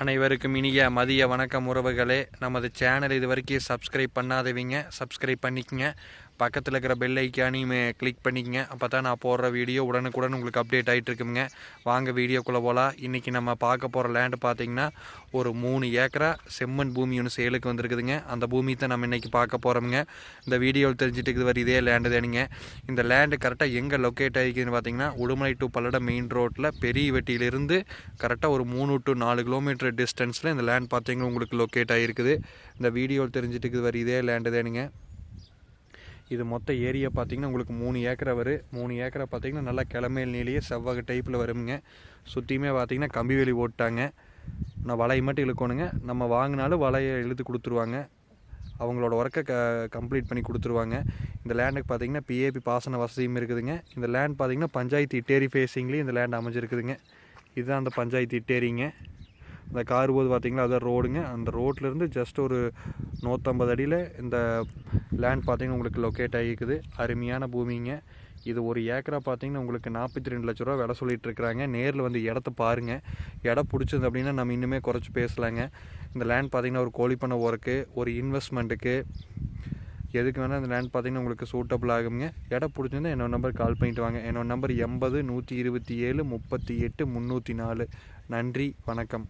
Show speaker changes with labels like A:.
A: அனைவருக்கும் இனிய மதிய வணக்கம் உறவுகளே. நமது சேனல் இது வரைக்கும் சப்ஸ்கிரைப் பண்ணாதவங்க சப்ஸ்கிரைப் பண்ணிக்கங்க. பக்கத்தில் இருக்கிற பெல் ஐக்கானையும் கிளிக் பண்ணிக்கங்க. அப்போ தான் நான் போடுற வீடியோ உடனுக்குடன் உங்களுக்கு அப்டேட் ஆகிட்டு இருக்குங்க வாங்க வீடியோக்குள்ளே போகலாம் இன்றைக்கி நம்ம பார்க்க போகிற லேண்டு பார்த்தீங்கன்னா ஒரு மூணு ஏக்கரா செம்மண் பூமி ஒன்று சேலுக்கு வந்திருக்குதுங்க. அந்த பூமி தான் நம்ம இன்றைக்கி பார்க்க போகிறோமுங்க இந்த வீடியோவில் தெரிஞ்சுட்டு இருக்குது வர இதே லேண்டு தானுங்க. இந்த லேண்டு கரெக்டாக எங்கே லொக்கேட் ஆகிக்குதுன்னு பார்த்தீங்கன்னா உடுமலை டு பல்லடம் மெயின் ரோட்டில் பெரிய வெட்டியிலிருந்து கரெக்டாக ஒரு மூணு டு நாலு கிலோமீட்டர் டிஸ்டன்ஸில் இந்த லேண்ட் பார்த்தீங்கன்னா உங்களுக்கு லொக்கேட் ஆகிருக்குது. இந்த வீடியோவில் தெரிஞ்சுட்டு இருக்குது வர இதே லேண்டு தானுங்க. இது மொத்த ஏரியா பார்த்தீங்கன்னா உங்களுக்கு மூணு ஏக்கரை வரும் மூணு ஏக்கரை பார்த்தீங்கன்னா நல்லா கிளமையில் நீலையே செவ்வக டைப்பில் வருங்க சுற்றியுமே பார்த்தீங்கன்னா கம்பி வேலி ஓட்டாங்க நான் வலையை மட்டும் இழுக்கணுங்க. நம்ம வாங்கினாலும் வலையை இழுத்து கொடுத்துருவாங்க. அவங்களோட ஒர்க்கை க கம்ப்ளீட் பண்ணி கொடுத்துருவாங்க. இந்த லேண்டுக்கு பார்த்தீங்கன்னா பிஏபி பாசன வசதியும் இருக்குதுங்க. இந்த லேண்ட் பார்த்தீங்கன்னா பஞ்சாயத்து இட்டேரி ஃபேஸிங்லேயும் இந்த லேண்ட் அமைஞ்சிருக்குதுங்க. இதுதான் அந்த பஞ்சாயத்து இட்டேரிங்க. இந்த கார் போது பார்த்திங்களா அதான் ரோடுங்க. அந்த ரோட்லேருந்து ஜஸ்ட் ஒரு நூற்றம்பது அடியில் இந்த லேண்ட் பார்த்திங்கன்னா உங்களுக்கு லொக்கேட் ஆகிக்குது. அருமையான பூமிங்க. இது ஒரு ஏக்கரா பார்த்தீங்கன்னா உங்களுக்கு நாற்பத்தி ரெண்டு லட்ச ரூபா விலை சொல்லிட்டு இருக்கிறாங்க. நேரில் வந்து இடத்த பாருங்கள் இடம் பிடிச்சது அப்படின்னா நம்ம இன்னுமே குறைச்சி பேசலாங்க. இந்த லேண்ட் பார்த்தீங்கன்னா ஒரு கோழி பண்ண ஒர்க்கு ஒரு இன்வெஸ்ட்மெண்ட்டுக்கு எதுக்கு வேணால் இந்த லேண்ட் பார்த்தீங்கன்னா உங்களுக்கு சூட்டபிள் ஆகுங்க. இடம் பிடிச்சிருந்தா என்னோட நம்பர் கால் பண்ணிட்டு வாங்க. என்னோட நம்பர் எண்பது நூற்றி இருபத்தி ஏழு முப்பத்தி எட்டு முந்நூற்றி நாலு. நன்றி வணக்கம்.